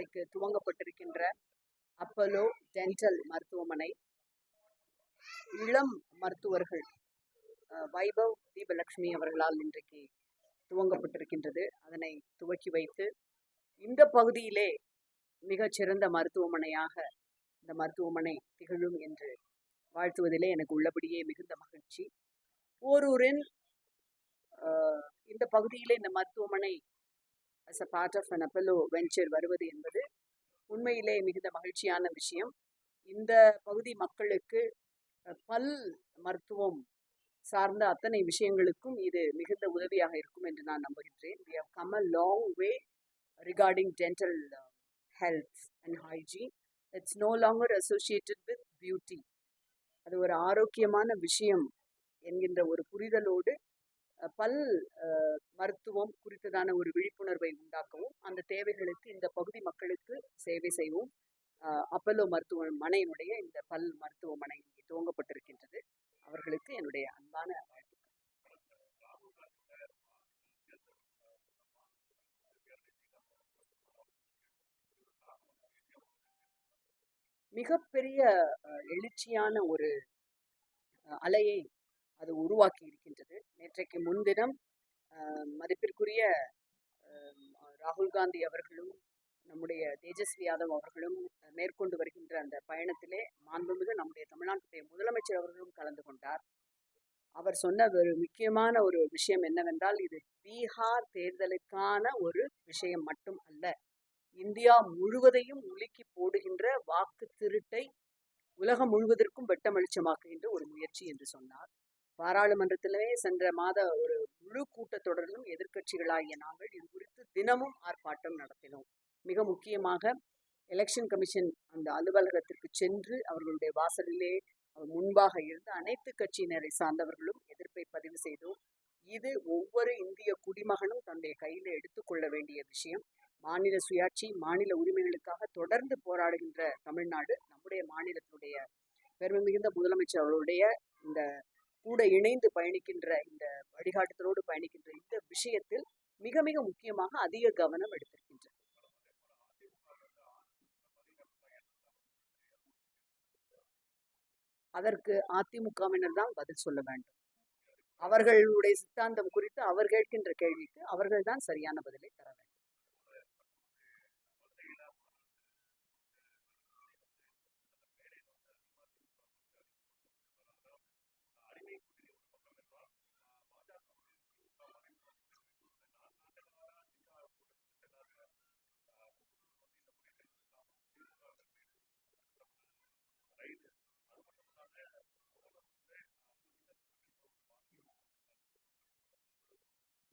இன்றைக்கு துவங்கப்பட்டிருக்கின்ற Apollo dental மருத்துவமனை இளம் மருத்துவர்கள் வைபவ் தீபலட்சுமி அவர்களால் இன்றைக்கு துவங்கப்பட்டிருக்கின்றது. அதனை துவக்கி வைத்து இந்த பகுதியிலே மிகச்சிறந்த மருத்துவமனையாக இந்த மருத்துவமனை திகழும் என்று வாழ்த்துவதிலே எனக்கு உள்ளபடியே மிகுந்த மகிழ்ச்சி. போரூரின் இந்த பகுதியிலே இந்த மருத்துவமனை as a part of an Apollo venture வருவது என்பது உண்மையிலே மிகுந்த மகிழ்ச்சியான விஷயம். இந்த பகுதி மக்களுக்கு பல் மருத்துவம் சார்ந்த அத்தனை விஷயங்களுக்கும் இது மிகுந்த உதவியாக இருக்கும் என்று நான் நம்புகின்றேன். We have come a long way regarding dental health and hygiene it's no longer associated with beauty அது ஒரு ஆரோக்கியமான விஷயம் என்கின்ற ஒரு புரிதலோடு பல் மருத்துவம் குறித்ததான ஒரு விழிப்புணர்வை உண்டாக்கவும் அந்த தேவைகளுக்கு இந்த பகுதி மக்களுக்கு சேவை செய்வோம் அப்பல்லோ மருத்துவமனையினுடைய இந்த பல் மருத்துவமனை இங்கே துவங்கப்பட்டிருக்கின்றது. அவர்களுக்கு என்னுடைய அன்பான மிகப்பெரிய எழுச்சியான ஒரு அலையை அது உருவாக்கி இருக்கின்றது. நேற்றைக்கு முன்தினம் மதிப்பிற்குரிய ராகுல் காந்தி அவர்களும் நம்முடைய தேஜஸ்வி யாதவ் அவர்களும் மேற்கொண்டு வருகின்ற அந்த பயணத்திலே மாண்புமிகு நம்முடைய தமிழ்நாட்டுடைய முதலமைச்சர் அவர்களும் கலந்து கொண்டார். அவர் சொன்ன ஒரு முக்கியமான ஒரு விஷயம் என்னவென்றால் இது பீகார் தேர்தலுக்கான ஒரு விஷயம் மட்டும் அல்ல. இந்தியா முழுவதையும் உலுக்கி போடுகின்ற வாக்கு திருட்டை உலகம் முழுவதற்கும் வெட்டமளிச்சமாக்குகின்ற ஒரு முயற்சி என்று சொன்னார். பாராளுமன்றத்திலே சென்ற மாத ஒரு முழு கூட்டத்தொடரிலும் எதிர்க்கட்சிகளாகிய நாங்கள் இது குறித்து தினமும் ஆர்ப்பாட்டம் நடத்தினோம். மிக முக்கியமாக எலெக்ஷன் கமிஷன் அந்த அலுவலகத்திற்கு சென்று அவர்களுடைய வாசலிலே அவர் முன்பாக இருந்து அனைத்து கட்சியினரை சார்ந்தவர்களும் எதிர்ப்பை பதிவு செய்தோம். இது ஒவ்வொரு இந்திய குடிமகனும் தன்னுடைய கையில் எடுத்துக்கொள்ள வேண்டிய விஷயம். மாநில சுயாட்சி மாநில உரிமைகளுக்காக தொடர்ந்து போராடுகின்ற தமிழ்நாடு நம்முடைய மாநிலத்தினுடைய பெருமை மிகுந்த முதலமைச்சர் அவருடைய இந்த கூட இணைந்து பயணிக்கின்ற இந்த வழிகாட்டுதலோடு பயணிக்கின்ற இந்த விஷயத்தில் மிக மிக முக்கியமாக அதிக கவனம் எடுத்திருக்கின்றது. அதற்கு அதிமுகவினர் தான் பதில் சொல்ல வேண்டும். அவர்களுடைய சித்தாந்தம் குறித்து அவர் கேட்கின்ற கேள்விக்கு அவர்கள் தான் சரியான பதிலை தர வேண்டும்.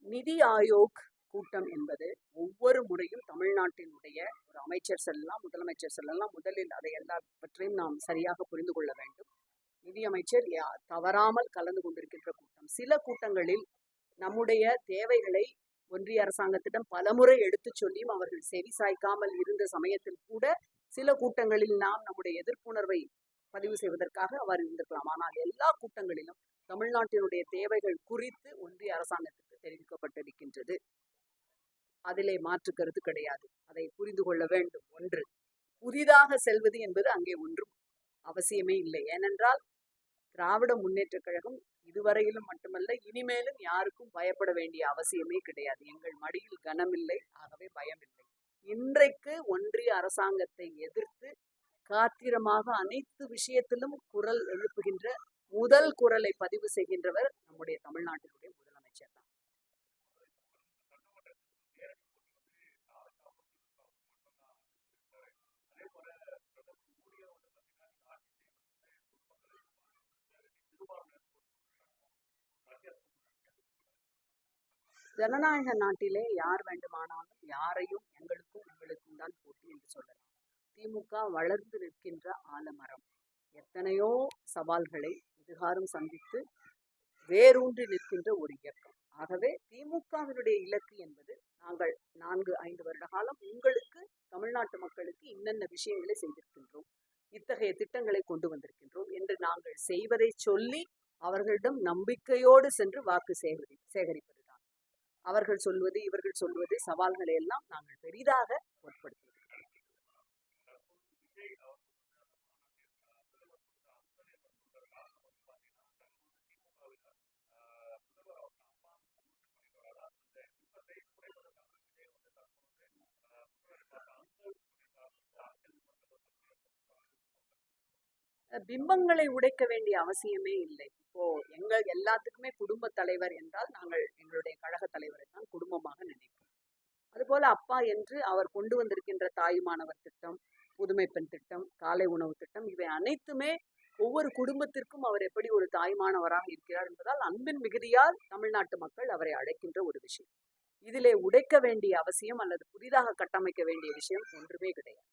நிதி ஆயோக் கூட்டம் என்பது ஒவ்வொரு முறையும் தமிழ்நாட்டினுடைய ஒரு அமைச்சர் செல்லலாம் முதலமைச்சர் செல்லலாம். முதலில் அதை எல்லாவற்றையும் நாம் சரியாக புரிந்து கொள்ள வேண்டும். நிதியமைச்சர் யா- தவறாமல் கலந்து கொண்டிருக்கின்ற கூட்டம். சில கூட்டங்களில் நம்முடைய தேவைகளை ஒன்றிய அரசாங்கத்திடம் பலமுறை எடுத்துச் சொல்லியும் அவர்கள் செவி சாய்க்காமல் இருந்த சமயத்தில் கூட சில கூட்டங்களில் நாம் நம்முடைய எதிர்ப்புணர்வை பதிவு செய்வதற்காக அவர் இருந்திருக்கலாம். ஆனால் எல்லா கூட்டங்களிலும் தமிழ்நாட்டினுடைய தேவைகள் குறித்து ஒன்றிய அரசாங்கத்திற்கு தெரிவிக்கப்பட்டிருக்கின்றது. அதிலே மாற்று கருத்து கிடையாது. அதை புரிந்து கொள்ள வேண்டும். ஒன்று புதிதாக செல்வது என்பது அங்கே ஒன்றும் அவசியமே இல்லை. ஏனென்றால் திராவிட முன்னேற்றக் கழகம் இதுவரையிலும் மட்டுமல்ல இனிமேலும் யாருக்கும் பயப்பட வேண்டிய அவசியமே கிடையாது. எங்கள் மடியில் கனமில்லை ஆகவே பயமில்லை. இன்றைக்கு ஒன்றிய அரசாங்கத்தை எதிர்த்து காத்திரமாக அனைத்து விஷயத்திலும் குரல் எழுப்புகின்ற முதல் குரலை பதிவு செய்கின்றவர் நம்முடைய தமிழ்நாட்டினுடைய முதலமைச்சர் தான் ஜனநாயக நாட்டிலே யார் வேண்டுமானாலும் யாரையும் எங்களுக்கும் உங்களுக்கும் தான் போட்டி என்று சொல்லலாம். திமுக வளர்ந்து நிற்கின்ற ஆலமரம். எத்தனையோ சவால்களை இதுகாரும் சந்தித்து வேரூன்றி நிற்கின்ற ஒரு இயக்கம். ஆகவே திமுகவினுடைய இலக்கு என்பது நாங்கள் நான்கு ஐந்து வருட காலம் உங்களுக்கு தமிழ்நாட்டு மக்களுக்கு இன்னென்ன விஷயங்களை செய்திருக்கின்றோம் இத்தகைய திட்டங்களை கொண்டு வந்திருக்கின்றோம் என்று நாங்கள் செய்வதை சொல்லி அவர்களிடம் நம்பிக்கையோடு சென்று வாக்கு சேகரி சேகரிப்பது. அவர்கள் சொல்வது இவர்கள் சொல்வது சவால்களை எல்லாம் நாங்கள் பெரிதாக பொருட்படுத்துகிறோம். பிம்பங்களை உடைக்க வேண்டிய அவசியமே இல்லை. இப்போ எங்கள் எல்லாத்துக்குமே குடும்ப தலைவர் என்றால் நாங்கள் எங்களுடைய கழக தலைவரை தான் குடும்பமாக நினைப்போம். அதுபோல அப்பா என்று அவர் கொண்டு வந்திருக்கின்ற தாயுமானவர் திட்டம் புதுமை பெண் திட்டம் காலை உணவு திட்டம் இவை அனைத்துமே ஒவ்வொரு குடும்பத்திற்கும் அவர் எப்படி ஒரு தாய்மானவராக இருக்கிறார் என்பதால் அன்பின் மிகுதியால் தமிழ்நாட்டு மக்கள் அவரை அழைக்கின்ற ஒரு விஷயம். இதிலே உடைக்க வேண்டிய அவசியம் அல்லது புதிதாக கட்டமைக்க வேண்டிய விஷயம் ஒன்றுமே கிடையாது.